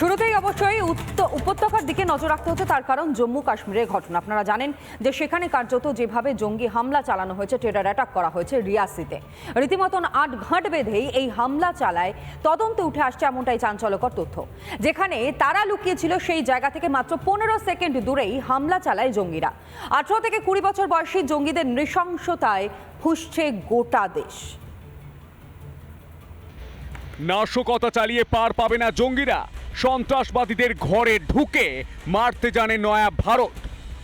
শুরুতেই অবশ্যই উপত্যকার দিকে নজর রাখতে হচ্ছে, তার কারণ জম্মু কাশ্মীরের ঘটনা। আপনারা জানেন যে সেখানে কার্যত যেভাবে জঙ্গি হামলা চালানো হয়েছে টেরার অ্যাটাক করা হয়েছে রিয়াসিতে। রীতিমতন আট ঘাট বেঁধেই এই হামলা চালায়, তদন্তে উঠে আসছে এমনটাই চাঞ্চল্যকর তথ্য। যেখানে তারা লুকিয়েছিল সেই জায়গা থেকে মাত্র পনেরো সেকেন্ড দূরেই হামলা চালায় জঙ্গিরা। আঠারো থেকে কুড়ি বছর বয়সী জঙ্গিদের নৃশংসতায় ফুসছে গোটা দেশ। নাশকতা চালিয়ে পার পাবে না জঙ্গিরা। সন্ত্রাসবাদীদের ঘরে ঢুকে মারতে জানে নয়া ভারত।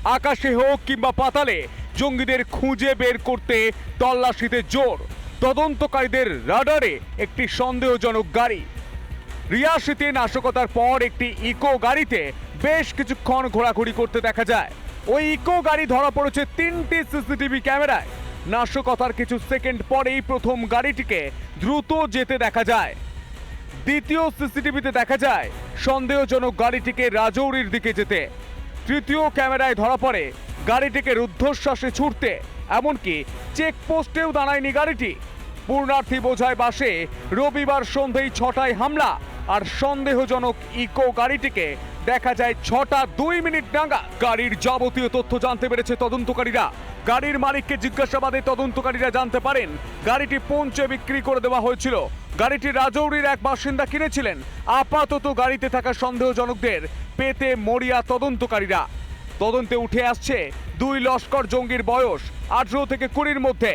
আকাশে হোক কিংবা পাতালে, জঙ্গিদের খুঁজে বের করতে তল্লাশিতে জোর। তদন্তকারীদের রাডারে একটি সন্দেহজনক গাড়ি। রিয়াসিতে নাশকতার পর একটি ইকো গাড়িতে বেশ কিছুক্ষণ ঘোরাঘুরি করতে দেখা যায়। ওই ইকো গাড়ি ধরা পড়েছে তিনটি সিসিটিভি ক্যামেরায়। নাশকতার কিছু সেকেন্ড পরেই প্রথম গাড়িটিকে দ্রুত যেতে দেখা যায়। দ্বিতীয় সিসিটিভিতে দেখা যায়, সন্দেহজনক গাড়িটিকে রাজৌরির দিকে যেতে। তৃতীয় ক্যামেরায় ধরা পড়ে, গাড়িটিকে রুদ্ধশ্বাসে ছুটতে, এমনকি চেকপোস্টেও দাঁড়ায়নি গাড়িটি। পূর্ণার্থী বোঝায় বাসে রবিবার সন্ধেয় ছটায় হামলা, আর সন্দেহজনক ইকো গাড়িটিকে দেখা যায় ছটা দুই মিনিট নাগা গাড়ির যাবতীয় তথ্য জানতে পেরেছে তদন্তকারীরা। গাড়ির মালিককে জিজ্ঞাসাবাদে তদন্তকারীরা জানতে পারেন, গাড়িটি পৌঁছে বিক্রি করে দেওয়া হয়েছিল। গাড়িটি রাজৌরির এক বাসিন্দা কিনেছিলেন। আপাতত গাড়িতে থাকা সন্দেহজনকদের পেতে মরিয়া তদন্তকারীরা। তদন্তে উঠে আসছে দুই লস্কর জঙ্গির বয়স, আঠেরো থেকে কুড়ির মধ্যে।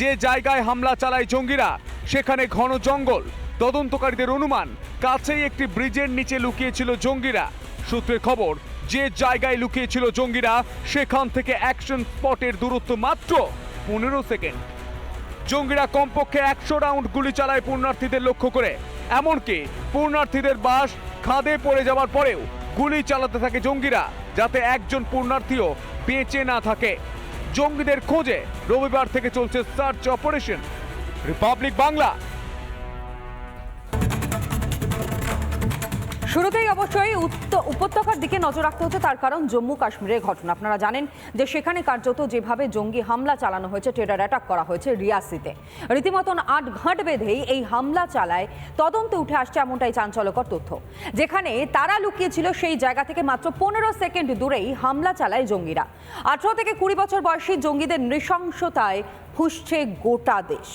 যে জায়গায় হামলা চালায় জঙ্গিরা, সেখানে ঘন জঙ্গল। তদন্তকারীদের অনুমান, কাছেই একটি ব্রিজের নিচে লুকিয়েছিল জঙ্গিরা। সূত্রের খবর, যে জায়গায় লুকিয়েছিল জঙ্গিরা, সেখান থেকে অ্যাকশন স্পটের দূরত্ব মাত্র পনেরো সেকেন্ড। জঙ্গিরা কমপক্ষে একশো রাউন্ড গুলি চালায় পূর্ণার্থীদের লক্ষ্য করে। এমনকি পূর্ণার্থীদের বাস খাদে পড়ে যাওয়ার পরেও গুলি চালাতে থাকে জঙ্গিরা, যাতে একজন পূর্ণার্থীও বেঁচে না থাকে। জঙ্গিদের খোঁজে রবিবার থেকে চলছে সার্চ অপারেশন। রিপাবলিক বাংলা শুরুতেই অবশ্যই উপত্যকার দিকে নজর রাখতে হচ্ছে, তার কারণ জম্মু কাশ্মীরের ঘটনা। আপনারা জানেন যে সেখানে কার্যত যেভাবে জঙ্গি হামলা চালানো হয়েছে টেরার অ্যাটাক করা হয়েছে রিয়াসিতে। রীতিমতন আট ঘাট বেঁধেই এই হামলা চালায়, তদন্তে উঠে আসছে এমনটাই চাঞ্চল্যকর তথ্য। যেখানে তারা লুকিয়েছিল সেই জায়গা থেকে মাত্র পনেরো সেকেন্ড দূরেই হামলা চালায় জঙ্গিরা। আঠারো থেকে কুড়ি বছর বয়সী জঙ্গিদের নৃশংসতায় ফুসছে গোটা দেশ।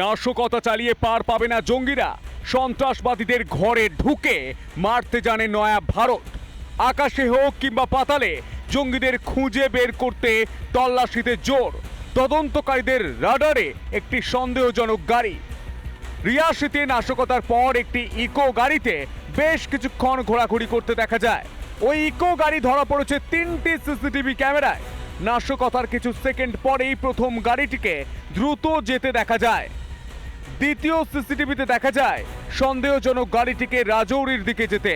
নাশকতা চালিয়ে পার পাবে না জঙ্গিরা। সন্ত্রাসবাদীদের ঘরে ঢুকে মারতে জানে নয়া ভারত। আকাশে হোক কিংবা পাতালে, জঙ্গিদের খুঁজে বের করতে তল্লাশিতে জোর। তদন্তকারীদের রাডারে একটি সন্দেহজনক গাড়ি। রিয়াসিতে নাশকতার পর একটি ইকো গাড়িতে বেশ কিছুক্ষণ ঘোরাঘুরি করতে দেখা যায়। ওই ইকো গাড়ি ধরা পড়েছে তিনটি সিসিটিভি ক্যামেরায়। নাশকতার কিছু সেকেন্ড পরেই প্রথম গাড়িটিকে দ্রুত যেতে দেখা যায়। দ্বিতীয় সিসিটিভিতে দেখা যায় সন্দেহজনক গাড়িটিকে রাজৌরির দিকে যেতে।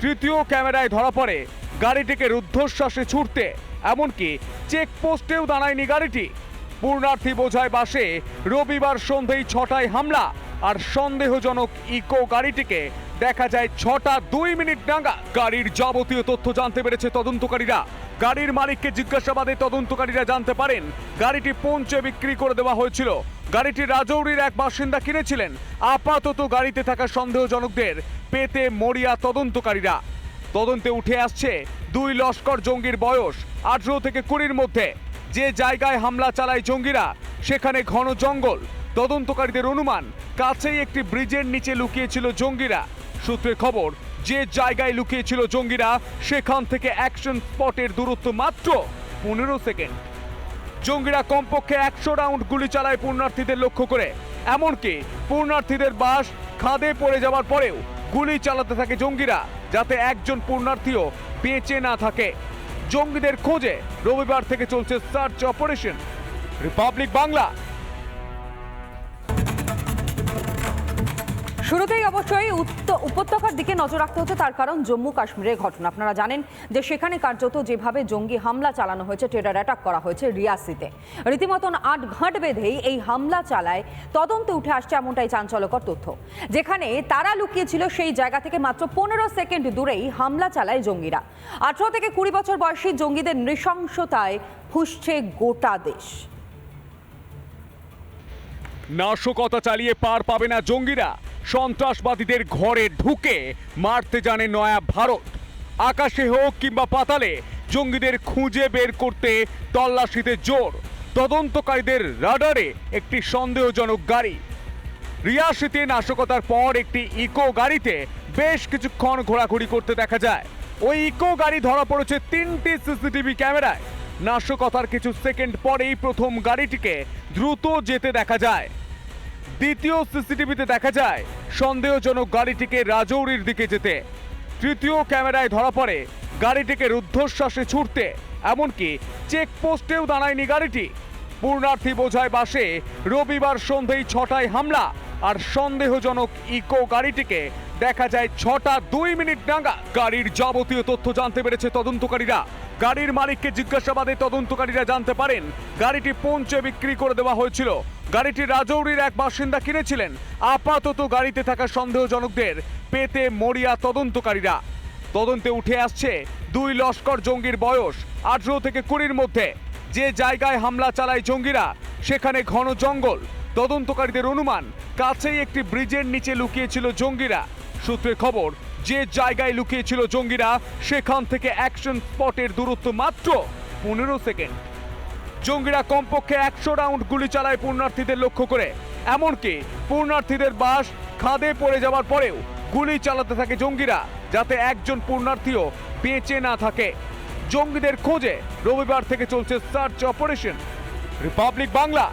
তৃতীয় ক্যামেরায় ধরা পড়ে, গাড়িটিকে রুদ্ধশ্বাসে ছুটতে, এমনকি চেকপোস্টেও দাঁড়ায়নি গাড়িটি। পূর্ণার্থী বোঝায় বাসে রবিবার সন্ধেয় ছটায় হামলা, আর সন্দেহজনক ইকো গাড়িটিকে দেখা যায় ছটা দুই মিনিট ডাঙ্গা গাড়ির যাবতীয় তথ্য জানতে পেরেছে তদন্তকারীরা। গাড়ির মালিককে জিজ্ঞাসাবাদে তদন্তকারীরা জানতে পারেন, গাড়িটি পৌঁছে বিক্রি করে দেওয়া হয়েছিল। গাড়িটি রাজৌরির এক বাসিন্দা কিনেছিলেন। আপাতত গাড়িতে থাকা সন্দেহজনকদের পেতে মরিয়া তদন্তকারীরা। তদন্তে উঠে আসছে দুই লস্কর জঙ্গির বয়স, আঠেরো থেকে কুড়ির মধ্যে। যে জায়গায় হামলা চালায় জঙ্গিরা, সেখানে ঘন জঙ্গল। তদন্তকারীদের অনুমান, কাছেই একটি ব্রিজের নিচে লুকিয়েছিল জঙ্গিরা। সূত্রের খবর যে জায়গায় লুকিয়েছিল জঙ্গিরা, সেখান থেকে অ্যাকশন স্পটের দূরত্ব মাত্র পনেরো সেকেন্ড জঙ্গিরা কমপক্ষে একশো রাউন্ড গুলি চালায় পূর্ণার্থীদের লক্ষ্য করে। এমনকি পূর্ণার্থীদের বাস খাদে পড়ে যাওয়ার পরেও গুলি চালাতে থাকে জঙ্গিরা, যাতে একজন পূর্ণার্থীও বেঁচে না থাকে। জঙ্গিদের খোঁজে রবিবার থেকে চলছে সার্চ অপারেশন রিপাবলিক বাংলা শুরুতেই অবশ্যই উপত্যকার দিকে নজর রাখতে হচ্ছে, তার কারণ জম্মু কাশ্মীরের ঘটনা। আপনারা জানেন যে সেখানে কার্যত যেভাবে জঙ্গি হামলা চালানো হয়েছে টেরার অ্যাটাক করা হয়েছে রিয়াসিতে। রীতিমতন আট ঘাট বেঁধেই এই হামলা চালায়, তদন্তে উঠে আসছে এমনটাই চাঞ্চল্যকর তথ্য। যেখানে তারা লুকিয়েছিল সেই জায়গা থেকে মাত্র পনেরো সেকেন্ড দূরেই হামলা চালায় জঙ্গিরা। আঠারো থেকে কুড়ি বছর বয়সী জঙ্গিদের নৃশংসতায় ফুসছে গোটা দেশ। নাশকতা চালিয়ে পার পাবে না জঙ্গিরা। সন্ত্রাসবাদীদের ঘরে ঢুকে মারতে জানে নয়া ভারত। আকাশে হোক কিংবা পাতালে, জঙ্গিদের খুঁজে বের করতে তল্লাশিতে জোর। তদন্তকারীদের রাডারে একটি সন্দেহজনক গাড়ি। রিয়াসিতে নাশকতার পর একটি ইকো গাড়িতে বেশ কিছুক্ষণ ঘোরাঘুরি করতে দেখা যায়। ওই ইকো গাড়ি ধরা পড়েছে তিনটি সিসিটিভি ক্যামেরায়। নাশকতার কিছু সেকেন্ড পরেই প্রথম গাড়িটিকে দ্রুত যেতে দেখা যায়। দ্বিতীয় সিসিটিভিতে দেখা যায়, সন্দেহজনক গাড়িটিকে রাজৌরির দিকে যেতে। তৃতীয় ক্যামেরায় ধরা পড়ে, গাড়িটিকে রুদ্ধশ্বাসে ছুটতে, এমনকি চেকপোস্টেও দাঁড়ায়নি গাড়িটি। পূর্ণার্থী বোঝায় বাসে রবিবার সন্ধেয় ছটায় হামলা, আর সন্দেহজনক ইকো গাড়িটিকে দেখা যায় ছটা দুই মিনিট নাগা গাড়ির যাবতীয় তথ্য জানতে পেরেছে তদন্তকারীরা। গাড়ির মালিককে জিজ্ঞাসাবাদে তদন্তকারীরা জানতে পারেন, গাড়িটি পৌঁছে বিক্রি করে দেওয়া হয়েছিল। গাড়িটি রাজৌরির এক বাসিন্দা কিনেছিলেন। আপাতত গাড়িতে থাকা সন্দেহজনকদের পেতে মরিয়া তদন্তকারীরা। তদন্তে উঠে আসছে দুই লস্কর জঙ্গির বয়স, আঠেরো থেকে কুড়ির মধ্যে। যে জায়গায় হামলা চালায় জঙ্গিরা, সেখানে ঘন জঙ্গল। তদন্তকারীদের অনুমান, কাছেই একটি ব্রিজের নিচে লুকিয়েছিল জঙ্গিরা। সূত্রে খবর, যে জায়গায় লুকিয়েছিল জঙ্গিরা, সেখান থেকে অ্যাকশন স্পটের দূরত্ব মাত্র পনেরো সেকেন্ড। জঙ্গিরা কমপক্ষে একশো রাউন্ড গুলি চালায় পূর্ণার্থীদের লক্ষ্য করে। এমনকি পূর্ণার্থীদের বাস খাদে পড়ে যাওয়ার পরেও গুলি চালাতে থাকে জঙ্গিরা, যাতে একজন পূর্ণার্থীও বেঁচে না থাকে। জঙ্গিদের খোঁজে রবিবার থেকে চলছে সার্চ অপারেশন। রিপাবলিক বাংলা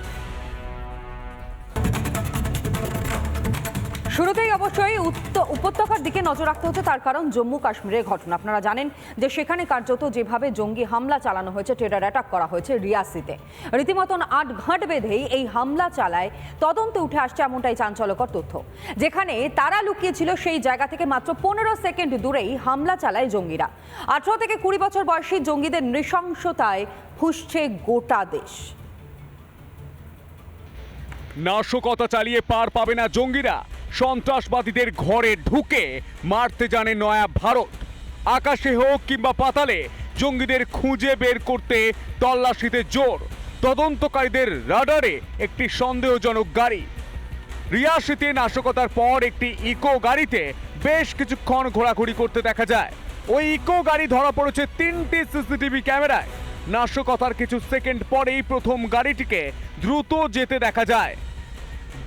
শুরুতেই অবশ্যই উপত্যকার দিকে নজর রাখতে হচ্ছে, তার কারণ জম্মু কাশ্মীরের ঘটনা। আপনারা জানেন যে সেখানে কার্যত যেভাবে জঙ্গি হামলা চালানো হয়েছে টেরার অ্যাটাক করা হয়েছে রিয়াসিতে। রীতিমতন আট ঘাট বেঁধেই এই হামলা চালায়, তদন্তে উঠে আসছে এমনটাই চাঞ্চল্যকর তথ্য। যেখানে তারা লুকিয়েছিল সেই জায়গা থেকে মাত্র পনেরো সেকেন্ড দূরেই হামলা চালায় জঙ্গিরা। আঠারো থেকে কুড়ি বছর বয়সী জঙ্গিদের নৃশংসতায় ফুসছে গোটা দেশ। নাশকতা চালিয়ে পার পাবে না জঙ্গিরা। সন্ত্রাসবাদীদের ঘরে ঢুকে মারতে জানে নয়া ভারত। আকাশে হোক কিংবা পাতালে, জঙ্গিদের খুঁজে বের করতে তল্লাশিতে জোর। তদন্তকারীদের রাডারে একটি সন্দেহজনক গাড়ি। রিয়াসিতে নাশকতার পর একটি ইকো গাড়িতে বেশ কিছুক্ষণ ঘোরাঘুরি করতে দেখা যায়। ওই ইকো গাড়ি ধরা পড়েছে তিনটি সিসিটিভি ক্যামেরায়। নাশকতার কিছু সেকেন্ড পরেই প্রথম গাড়িটিকে দ্রুত যেতে দেখা যায়।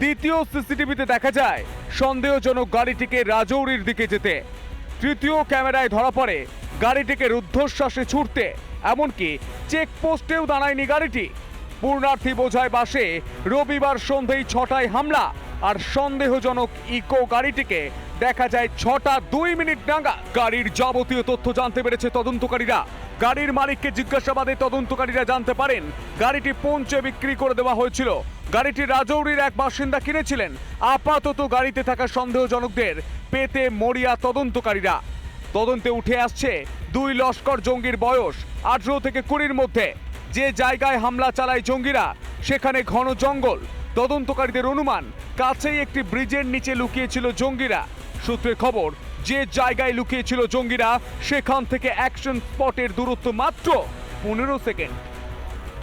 দ্বিতীয় সিসিটিভিতে দেখা যায়, সন্দেহজনক গাড়িটিকে রাজৌরির দিকে যেতে। তৃতীয় ক্যামেরায় ধরা পড়ে, গাড়িটিকে রুদ্ধশ্বাসে ছুটতে, এমনকি চেকপোস্টেও দাঁড়ায়নি গাড়িটি। পূর্ণার্থী বোঝায় বাসে রবিবার সন্ধেয় ছটায় হামলা, আর সন্দেহজনক ইকো গাড়িটিকে দেখা যায় ছটা দুই মিনিট নাগা গাড়ির যাবতীয় তথ্য জানতে পেরেছে তদন্তকারীরা। গাড়ির মালিককে জিজ্ঞাসাবাদে তদন্তকারীরা জানতে পারেন, গাড়িটি পৌঁছে বিক্রি করে দেওয়া হয়েছিল। গাড়িটি রাজৌরির এক বাসিন্দা কিনেছিলেন। আপাতত গাড়িতে থাকা সন্দেহজনকদের পেতে মরিয়া তদন্তকারীরা। তদন্তে উঠে আসছে দুই লস্কর জঙ্গির বয়স আঠেরো থেকে কুড়ির মধ্যে। যে জায়গায় হামলা চালায় জঙ্গিরা, সেখানে ঘন জঙ্গল। তদন্তকারীদের অনুমান, কাছেই একটি ব্রিজের নিচে লুকিয়েছিল জঙ্গিরা। সূত্রে খবর, যে জায়গায় লুকিয়েছিল জঙ্গিরা, সেখান থেকে অ্যাকশন স্পটের দূরত্ব মাত্র পনেরো সেকেন্ড।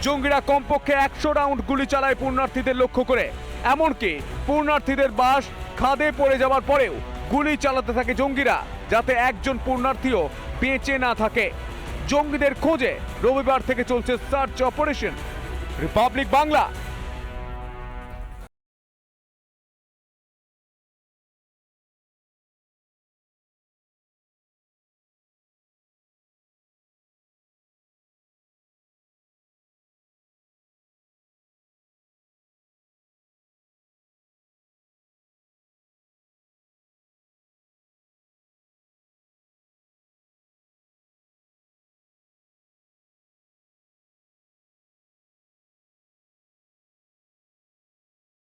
জঙ্গিরা কমপক্ষে একশো রাউন্ড গুলি চালায় পূর্ণার্থীদের লক্ষ্য করে। এমনকি পূর্ণার্থীদের বাস খাদে পড়ে যাওয়ার পরেও গুলি চালাতে থাকে জঙ্গিরা, যাতে একজন পূর্ণার্থীও বেঁচে না থাকে। জঙ্গিদের খোঁজে রবিবার থেকে চলছে সার্চ অপারেশন। রিপাবলিক বাংলা